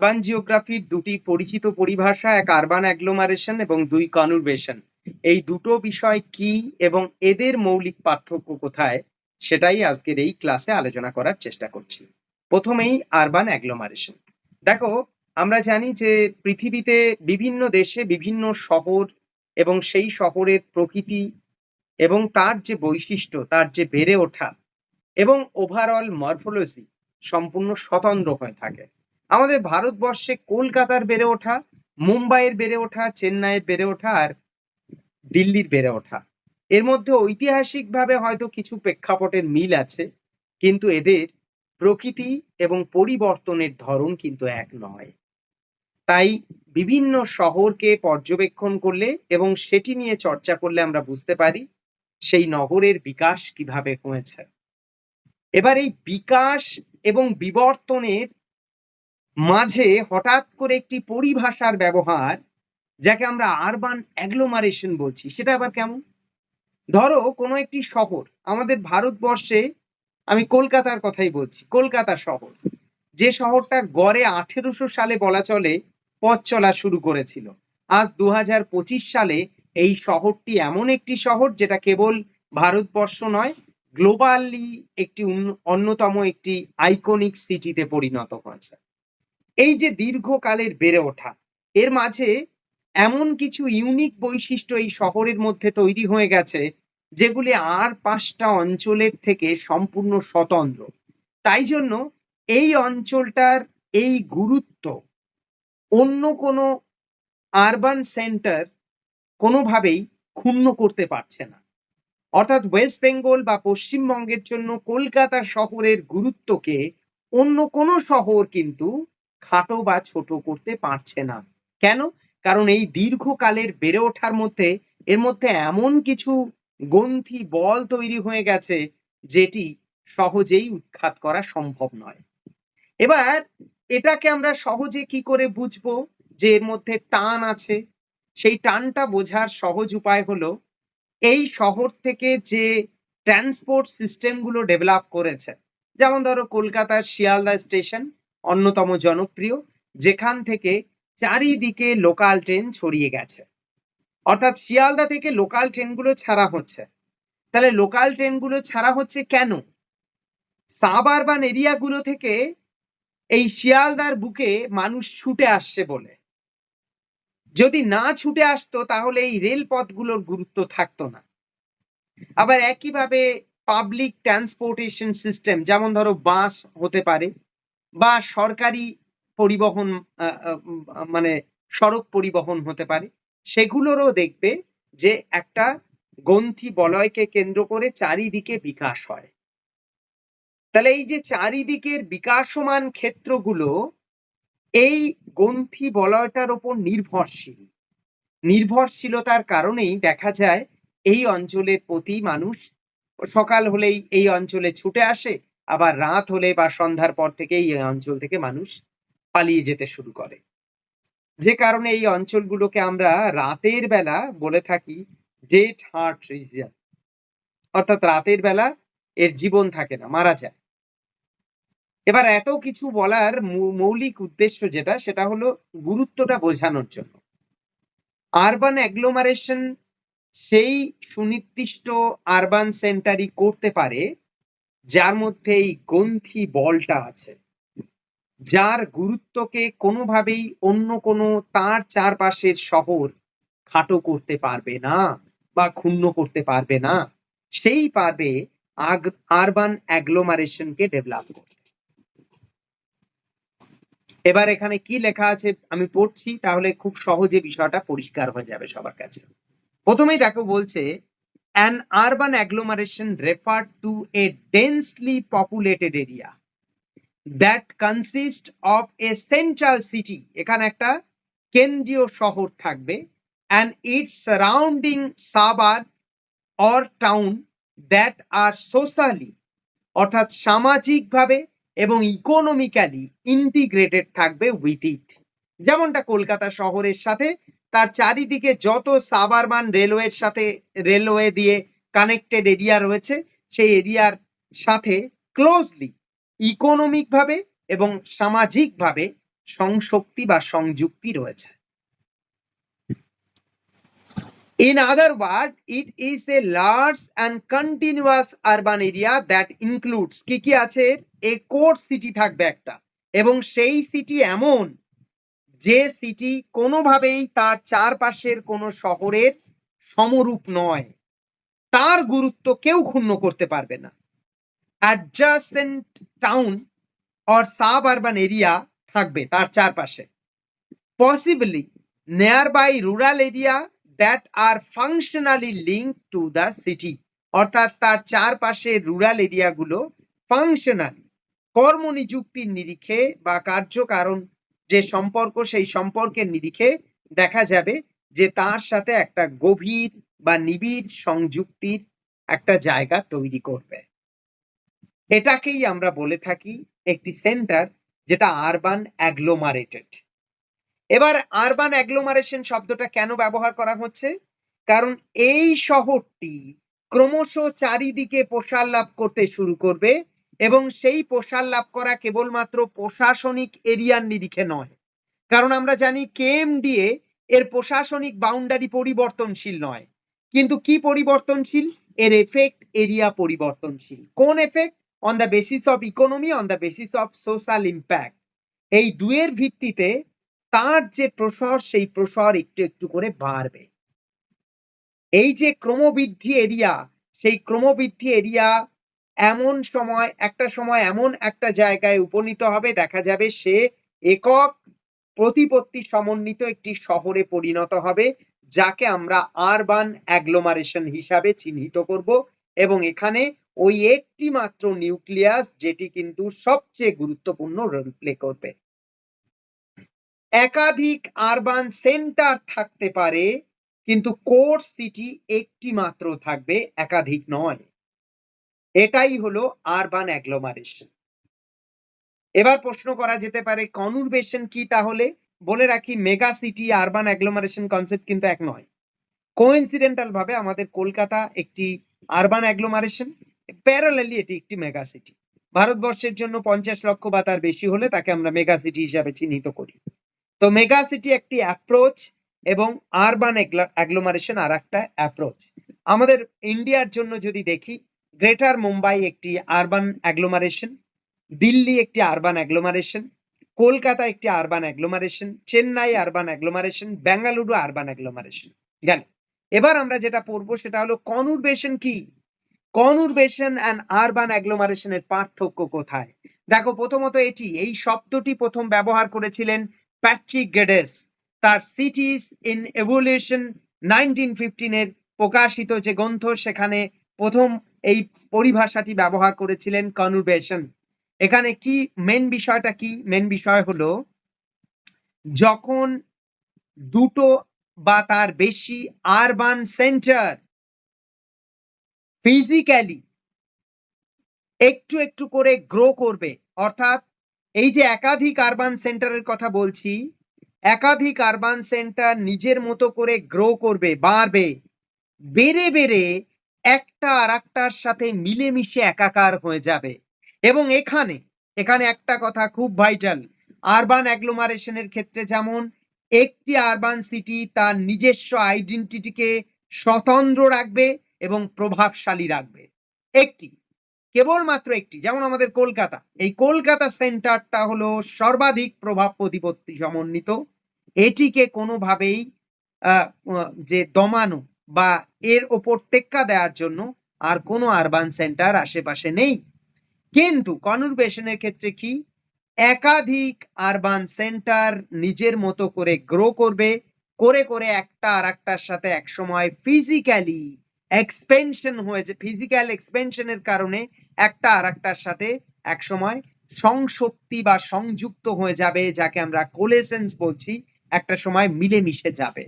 Urban জিওগ্রাফির দুটি পরিচিত পরিভাষা, এক আরবান অ্যাগ্লোমারেশন এবং দুই কনুরবেশন এই দুটো বিষয় কি এবং এদের মৌলিক পার্থক্য কোথায়, সেটাই আজকের এই ক্লাসে আলোচনা করার চেষ্টা করছি। প্রথমেই আরবান অ্যাগ্লোমারেশন দেখো, আমরা জানি যে পৃথিবীতে বিভিন্ন দেশে বিভিন্ন শহর এবং সেই শহরের প্রকৃতি এবং তার যে বৈশিষ্ট্য, তার যে বেড়ে ওঠা এবং ওভারঅল মরফোলজি সম্পূর্ণ স্বতন্ত্র হয়ে থাকে। আমাদের ভারতবর্ষে কলকাতার বেড়ে ওঠা, মুম্বাইয়ের বেড়ে ওঠা, চেন্নাইয়ের বেড়ে ওঠা আর দিল্লির বেড়ে ওঠা। এর মধ্যে ঐতিহাসিকভাবে হয়তো কিছু প্রেক্ষাপটের মিল আছে, কিন্তু এদের প্রকৃতি এবং পরিবর্তনের ধরন কিন্তু এক নয়। তাই বিভিন্ন শহরকে পর্যবেক্ষণ করলে এবং সেটি নিয়ে চর্চা করলে আমরা বুঝতে পারি সেই নগরের বিকাশ কীভাবে হয়েছে। এবার এই বিকাশ এবং বিবর্তনের মাঝে হঠাৎ করে একটি পরিভাষার ব্যবহার, যাকে আমরা আরবান অ্যাগ্লোমারেশন বলছি, সেটা আবার কেমন? ধরো কোনো একটি শহর, আমাদের ভারতবর্ষে আমি কলকাতার কথাই বলছি, কলকাতা শহর, যে শহরটা গড়ে আঠেরোশো সালে বলা চলে, পথ চলা শুরু করেছিল। আজ দু সালে এই শহরটি এমন একটি শহর, যেটা কেবল ভারতবর্ষ নয় গ্লোবালি একটি অন্যতম একটি আইকনিক সিটিতে পরিণত হয়েছে। এই যে দীর্ঘকালের বেড়ে ওঠা, এর মাঝে এমন কিছু ইউনিক বৈশিষ্ট্য এই শহরের মধ্যে তৈরি হয়ে গেছে, যেগুলি আর পাঁচটা অঞ্চলের থেকে সম্পূর্ণ স্বতন্ত্র। তাই জন্য এই অঞ্চলটার এই গুরুত্ব অন্য কোনো আরবান সেন্টার কোনোভাবেই ক্ষুণ্ণ করতে পারছে না। অর্থাৎ ওয়েস্ট বেঙ্গল বা পশ্চিমবঙ্গের জন্য কলকাতা শহরের গুরুত্বকে অন্য কোনো শহর কিন্তু খাটো বা ছোট করতে পারছে না। কেন? কারণ এই দীর্ঘকালের বেড়ে ওঠার মধ্যে, এর মধ্যে এমন কিছু গ্রন্থি বল তৈরি হয়ে গেছে, যেটি সহজেই উৎখাত করা সম্ভব নয়। এবার, এটাকে আমরা সহজে কি করে বুঝব যে এর মধ্যে টান আছে? সেই টানটা বোঝার সহজ উপায় হলো, এই শহর থেকে যে ট্রান্সপোর্ট সিস্টেমগুলো ডেভেলপ করেছে, যেমন ধরো কলকাতার শিয়ালদা স্টেশন অন্যতম জনপ্রিয়, যেখান থেকে চারিদিকে লোকাল ট্রেন ছড়িয়ে গেছে। অর্থাৎ শিয়ালদা থেকে লোকাল ট্রেনগুলো ছাড়া হচ্ছে। তাহলে লোকাল ট্রেনগুলো ছাড়া হচ্ছে কেন? সাবারবান এরিয়াগুলো থেকে এই শিয়ালদার বুকে মানুষ ছুটে আসছে বলে। যদি না ছুটে আসতো, তাহলে এই রেলপথগুলোর গুরুত্ব থাকতো না। আবার একইভাবে পাবলিক ট্রান্সপোর্টেশন সিস্টেম যেমন ধরো বাস হতে পারে বা সরকারি পরিবহন মানে সড়ক পরিবহন হতে পারে, সেগুলোরও দেখবে যে একটা গ্রন্থি বলয়কে কেন্দ্র করে চারিদিকে বিকাশ হয়। তাহলে এই যে চারিদিকের বিকাশমান ক্ষেত্রগুলো, এই গ্রন্থি বলয়টার ওপর নির্ভরশীল। নির্ভরশীলতার কারণেই দেখা যায়, এই অঞ্চলের প্রতি মানুষ সকাল হলেই এই অঞ্চলে ছুটে আসে আবার রাত হলে বা সন্ধ্যার পর থেকেই এই অঞ্চল থেকে মানুষ পালিয়ে যেতে শুরু করে। যে কারণে এই অঞ্চলগুলোকে আমরা রাতের বেলা বলে থাকি ডেট হার্ট রিজিয়ন অর্থাৎ রাতের বেলা এর জীবন থাকে না, মারা যায়। এবার এত কিছু বলার মৌলিক উদ্দেশ্য যেটা, সেটা হলো গুরুত্বটা বোঝানোর জন্য। আরবান অ্যাগ্লোমারেশন সেই সুনির্দিষ্ট আরবান সেন্টারই করতে পারে যার মধ্যে এই গ্রন্থি বলটা আছে। যার গুরুত্বকে কোনোভাবেই অন্য কোনো তার চারপাশের শহর খাটো করতে পারবে না বা ক্ষুণ্ণ করতে পারবে না, সেই পারবে আরবান অ্যাগ্লোমারেশনকে ডেভেলপ করতে। এবার এখানে কি লেখা আছে আমি পড়ছি, তাহলে খুব সহজে বিষয়টা পরিষ্কার হয়ে যাবে সবার কাছে। প্রথমেই দেখো বলছে an urban agglomeration refer to a densely populated area that consist of a central city এখানে একটা কেন্দ্রীয় শহর থাকবে and its surrounding suburb or town that are socially অর্থাৎ সামাজিকভাবে এবং ইকোনমিক্যালি ইন্টিগ্রেটেড থাকবে উইথ ইট যেমনটা কলকাতা শহরের সাথে তার চারিদিকে যত সাবারবান রেলওয়ের সাথে রেলওয়ে দিয়ে কানেক্টেড এরিয়া রয়েছে সেই এরিয়ার সাথে ক্লোজলি ইকোনমিকভাবে এবং সামাজিকভাবে সংশক্তি বা সংযুক্তি রয়েছে। In other words, it is a large and continuous urban area that includes কি কি আছে? এ কোর সিটি থাকবে একটা। এবং সেই সিটি এমন যে সিটি কোনোভাবেই তার চারপাশের কোনো শহরের সমরূপ নয়। তার গুরুত্ব কেউ ক্ষুণ্ণ করতে পারবে না। Adjacent town or suburban area থাকবে তার চারপাশে। Possibly nearby rural area that are functionally link to the city অর্থাৎ তার চারপাশে রুরাল এরিয়াগুলো ফাংশনালি কর্মনিযুক্তির নিরিখে বা কার্যকারণ যে সম্পর্ক, সেই সম্পর্কের নিরিখে দেখা যাবে যে তার সাথে একটা গভীর বা নিবিড় সংযুক্তির একটা জায়গা তৈরি করবে। এটাকেই আমরা বলে থাকি একটি সেন্টার, যেটা আরবান অ্যাগ্লোমারেটেড। এবার আরবান অ্যাগ্লোমারেশন শব্দটা কেন ব্যবহার করা হচ্ছে? কারণ এই শহরটি ক্রমশ চারিদিকে প্রসার লাভ করতে শুরু করবে এবং সেই প্রসার লাভ করা কেবলমাত্র প্রশাসনিক এরিয়ার নিরিখে নয়। কারণ আমরা জানি কেএমডিএ এর প্রশাসনিক বাউন্ডারি পরিবর্তনশীল নয়। কিন্তু কি পরিবর্তনশীল? এর এফেক্ট এরিয়া পরিবর্তনশীল। কোন effect on the basis of economy on the basis of social impact এই দুয়ের ভিত্তিতে তার যে প্রসার, সেই প্রসার একটু একটু করে বাড়বে। এই যে ক্রমবৃদ্ধি এরিয়া সেই ক্রমবৃদ্ধি এরিয়া এমন সময়, একটা সময় এমন একটা জায়গায় উপনীত হবে, দেখা যাবে সে একক প্রতিপত্তি সমন্বিত একটি শহরে পরিণত হবে, যাকে আমরা আরবান অ্যাগ্লোমারেশন হিসাবে চিহ্নিত করব এবং এখানে ওই একটি মাত্র নিউক্লিয়াস যেটি কিন্তু সবচেয়ে গুরুত্বপূর্ণ রোল প্লে করবে। একাধিক আরবান সেন্টার থাকতে পারে, কিন্তু কোর সিটি একটি মাত্র থাকবে, একাধিক নয়। এটাই হলো আরবান অ্যাগ্লোমারেশন এবার প্রশ্ন করা যেতে পারে কনুরবেশন কি তাহলে? বলে রাখি mega city urban agglomeration concept কিন্তু এক নয়। কোইন্সিডেন্টাল ভাবে আমাদের কলকাতা একটি আরবান অ্যাগ্লোমারেশন প্যারালালি এটি একটি মেগা সিটি ভারতবর্ষের জন্য পঞ্চাশ লক্ষ বা তার বেশি হলে তাকে আমরা মেগা সিটি হিসাবে চিহ্নিত করি। তো মেগা সিটি একটি অ্যাপ্রোচ এবং আরবান অ্যাগ্লোমারেশন আর একটা অ্যাপ্রোচ আমাদের ইন্ডিয়ার জন্য যদি দেখি গ্রেটার মুম্বাই একটি আরবান অ্যাগ্লোমারেশন, দিল্লি একটি আরবান অ্যাগ্লোমারেশন, কলকাতা একটি urban agglomeration, Chennai urban agglomeration Bengaluru urban agglomeration. গেল এবার আমরা যেটা পড়ব সেটা হলো কনুরবেশন কি? কনুরবেশন অ্যান্ড আরবান অ্যাগ্লোমারেশনের পার্থক্য কোথায়? দেখো, প্রথমত এটি, এই শব্দটি প্রথম ব্যবহার করেছিলেন প্যাট্রিক গেডেস। তার সিটিস ইন এভলিউশন নাইনটিন ফিফটিনের প্রকাশিত যে গ্রন্থ, সেখানে প্রথম এই পরিভাষাটি ব্যবহার করেছিলেন কনুরবেশন। এখানে কি মেন বিষয়টা কি? মেন বিষয় হলো, যখন দুটো বা তার বেশি আরবান সেন্টার ফিজিক্যালি একটু একটু করে গ্রো করবে, অর্থাৎ এই যে একাধিক আরবান সেন্টারের কথা বলছি, একাধিক আরবান সেন্টার নিজের মতো করে গ্রো করবে, বাড়বে, বেড়ে বেড়ে একটা আর একটার সাথে মিলেমিশে একাকার হয়ে যাবে। এবং এখানে এখানে একটা কথা খুব ভাইটাল আরবান অ্যাগ্লোমারেশনের ক্ষেত্রে যেমন, একটি আরবান সিটি তার নিজস্ব আইডেন্টিটিকে স্বতন্ত্র রাখবে এবং প্রভাবশালী রাখবে। একটি, কেবলমাত্র একটি, যেমন আমাদের কলকাতা, এই কলকাতা সেন্টারটা হলো সর্বাধিক প্রভাব প্রতিপত্তি সমন্বিত। এটিকে কোনোভাবেই যে দমানো বা এর ওপর টেক্কা দেওয়ার জন্য আর কোনো আরবান সেন্টার আশেপাশে নেই। কিন্তু কনুরবেশনের ক্ষেত্রে কি? একাধিক আরবান সেন্টার নিজের মতো করে গ্রো করবে, করে করে একটা আর একটার সাথে একসময় ফিজিক্যালি এক্সপেনশন হয়েছে ফিজিক্যাল এক্সপেনশনের কারণে একটা আর একটার সাথে একসময় সংশক্তি বা সংযুক্ত হয়ে যাবে, যাকে আমরা কোলেসেন্স বলছি, একটা সময় মিলেমিশে যাবে।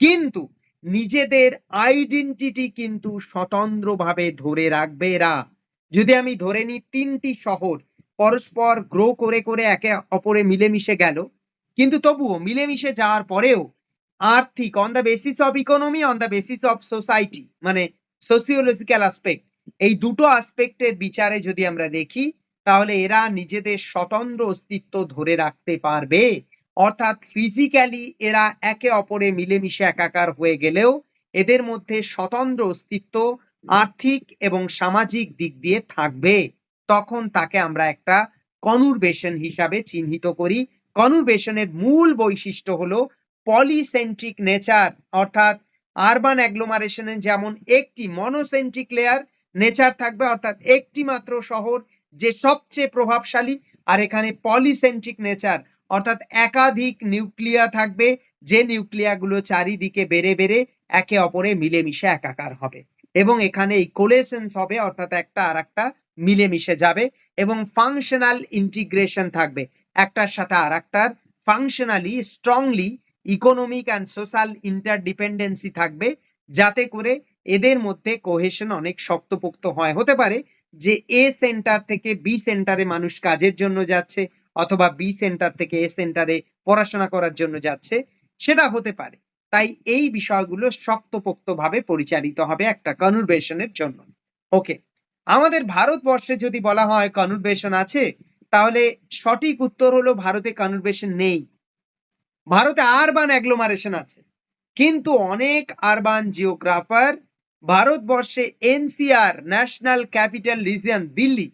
কিন্তু নিজেদের আইডেন্টিটি কিন্তু স্বতন্ত্রভাবে ধরে রাখবে এরা। যদি আমি ধরে নিই তিনটি শহর, পরস্পর গ্রো করে করে একে অপরে মিলেমিশে গেল, কিন্তু তবুও মিলেমিশে যাওয়ার পরেও আর্থিক on the basis of economy on the basis of society মানে সোসিওলজিক্যাল আসপেক্ট এই দুটো আসপেক্টের বিচারে যদি আমরা দেখি, তাহলে এরা নিজেদের স্বতন্ত্র অস্তিত্ব ধরে রাখতে পারবে। অর্থাৎ ফিজিক্যালি এরা একে অপরে মিলেমিশে একাকার হয়ে গেলেও এদের মধ্যে স্বতন্ত্র অস্তিত্ব, আর্থিক এবং সামাজিক দিক দিয়ে থাকবে। তখন তাকে আমরা একটা কনুরবেশন হিসাবে চিহ্নিত করি। কনুরবেশনের মূল বৈশিষ্ট্য হলো পলিসেন্ট্রিক নেচার অর্থাৎ আরবান অ্যাগ্লোমারেশনে যেমন একটি মনোসেন্ট্রিক লেয়ার নেচার থাকবে, অর্থাৎ একটি মাত্র শহর যে সবচেয়ে প্রভাবশালী। আর এখানে পলিসেন্ট্রিক নেচার অর্থাৎ একাধিক নিউক্লিয়া থাকবে, যে নিউক্লিয়াগুলো চারিদিকে বেড়ে বেড়ে একে অপরে মিলেমিশে একাকার হবে। এবং এখানে এই কোলেসেন্স হবে, অর্থাৎ একটা আর একটা মিলেমিশে যাবে এবং ফাংশনাল ইন্টিগ্রেশন থাকবে। একটার সাথে আর একটার functionally strongly economic and social interdependency থাকবে, যাতে করে এদের মধ্যে কোহেশন অনেক শক্তপোক্ত হয়। হতে পারে যে এ সেন্টার থেকে বি সেন্টারে মানুষ কাজের জন্য যাচ্ছে অথবা বি সেন্টার থেকে এ সেন্টারে পড়াশোনা করার জন্য যাচ্ছে, সেটা হতে পারে। তাই এই বিষয়গুলো শক্তপোক্তভাবে পরিচালিত হবে একটা কনভার্সেশনের জন্য। ওকে আমাদের ভারতবর্ষে যদি বলা হয় কনভার্সেশন আছে, তাহলে সঠিক উত্তর হলো ভারতে কনভার্সেশন নেই। ভারতে আরবান অ্যাগ্লোমারেশন আছে, কিন্তু অনেক আরবান জিওগ্রাফার ভারতবর্ষে NCR national capital region Delhi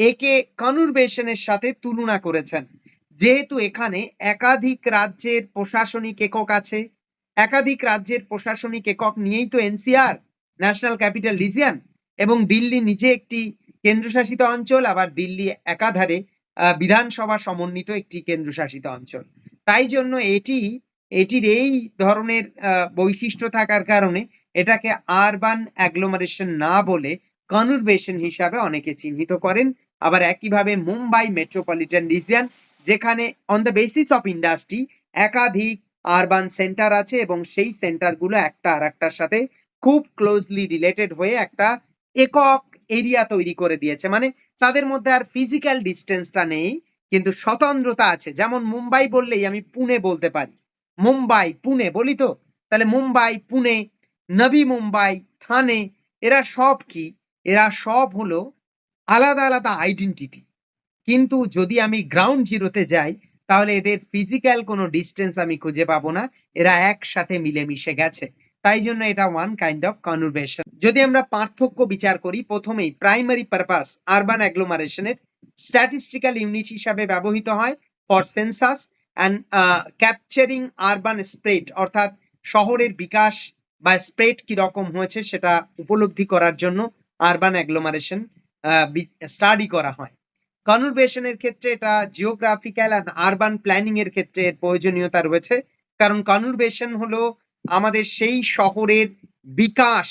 একে কনুরবেশনের সাথে তুলনা করেছেন। যেহেতু এখানে একাধিক রাজ্যের প্রশাসনিক একক আছে, একাধিক রাজ্যের প্রশাসনিক একক নিয়েই তো এনসিআর, ন্যাশনাল ক্যাপিটাল রিজিয়ন এবং দিল্লি নিজে একটি কেন্দ্রশাসিত অঞ্চল, আবার দিল্লি একাধারে বিধানসভা সমন্বিত একটি কেন্দ্রশাসিত অঞ্চল। তাই জন্য এটি, এটির এই ধরনের বৈশিষ্ট্য থাকার কারণে এটাকে আরবান অ্যাগ্লোমারেশন না বলে কনুরবেশন হিসাবে অনেকে চিহ্নিত করেন আবার একইভাবে মুম্বাই মেট্রোপলিটন রিজিয়ন যেখানে on the basis of industry একাধিক আরবান সেন্টার আছে এবং সেই সেন্টারগুলো একটা আর একটার সাথে খুব ক্লোজলি রিলেটেড হয়ে একটা একক এরিয়া তৈরি করে দিয়েছে। মানে তাদের মধ্যে আর ফিজিক্যাল ডিস্টেন্সটা নেই, কিন্তু স্বতন্ত্রতা আছে। যেমন মুম্বাই বললেই আমি পুনে বলতে পারি। মুম্বাই, পুনে বলি তো? তাহলে মুম্বাই, পুনে, নবী মুম্বাই, থানে, এরা সব কি? এরা সব হলো আলাদা আলাদা আইডেন্টিটি কিন্তু যদি আমি গ্রাউন্ড জিরোতে যাই, তাহলে এদের ফিজিক্যাল কোনো ডিস্টেন্স আমি খুঁজে পাবো না। এরা একসাথে মিলেমিশে গেছে। তাই জন্য এটা ওয়ান কাইন্ড অফ কনভার্সেশন যদি আমরা পার্থক্য বিচার করি, প্রথমেই প্রাইমারি পারপাস আরবান অ্যাগ্লোমারেশনের স্ট্যাটিস্টিক্যাল ইউনিট হিসাবে ব্যবহৃত হয় for census and capturing urban spread অর্থাৎ শহরের বিকাশ বা স্প্রেড কীরকম হয়েছে সেটা উপলব্ধি করার জন্য আরবান অ্যাগ্লোমারেশন স্টাডি করা হয়। কনভার্সেশনের ক্ষেত্রে এটা জিওগ্রাফিক্যাল অ্যান্ড আরবান প্ল্যানিং এর ক্ষেত্রে এর প্রয়োজনীয়তা রয়েছে। কারণ কনভার্সেশন হলো আমাদের সেই শহরের বিকাশ,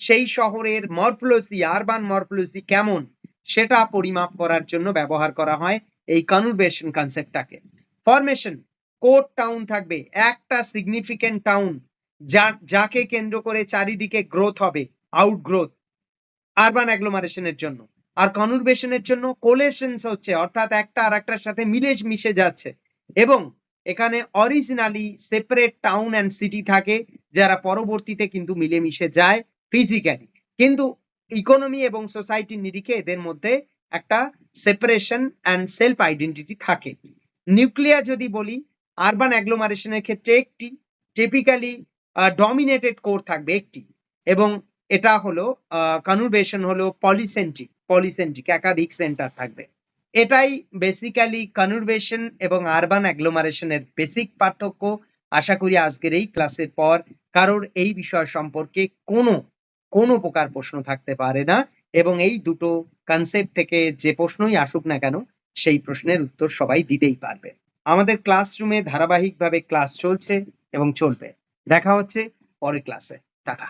সেই শহরের মরফোলজি আরবান মরফোলজি কেমন, সেটা পরিমাপ করার জন্য ব্যবহার করা হয় এই কনভার্সেশন কনসেপ্টটাকে ফরমেশন কোর টাউন থাকবে, একটা সিগনিফিকেন্ট টাউন যা যাকে কেন্দ্র করে চারিদিকে গ্রোথ হবে আউট গ্রোথ আরবান অ্যাগ্লোমারেশনের জন্য। আর কনভার্সেশনের জন্য কোলেশনস হচ্ছে, অর্থাৎ একটা আর একটার সাথে মিলে মিশে যাচ্ছে। এবং এখানে originally separate town and city থাকে, যারা পরবর্তীতে কিন্তু মিলেমিশে যায় ফিজিক্যালি কিন্তু ইকোনমি এবং সোসাইটির নিরিখে এদের মধ্যে একটা সেপারেশন অ্যান্ড সেলফ আইডেন্টিটি থাকে। নিউক্লিয়া যদি বলি আরবান অ্যাগ্লোমারেশনের ক্ষেত্রে একটি টিপিক্যালি ডমিনেটেড কোর থাকবে একটি। এবং এটা হলো কনভার্সেশন হলো পলিসেন্ট্রিক পলিসেন্ট্রিক একাধিক সেন্টার থাকবে। এটাই বেসিক্যালি কনভার্সেশন এবং আরবান অ্যাগ্লোমারেশনের বেসিক পার্থক্য। আশা করি আজকের এই ক্লাসের পর কারোর এই বিষয় সম্পর্কে কোনো কোনো প্রকার প্রশ্ন থাকতে পারে না এবং এই দুটো কনসেপ্ট থেকে যে প্রশ্নই আসুক না কেন, সেই প্রশ্নের উত্তর সবাই দিতেই পারবে। আমাদের ক্লাসরুমে ধারাবাহিকভাবে ক্লাস চলছে এবং চলবে। দেখা হচ্ছে পরের ক্লাসে টাটা।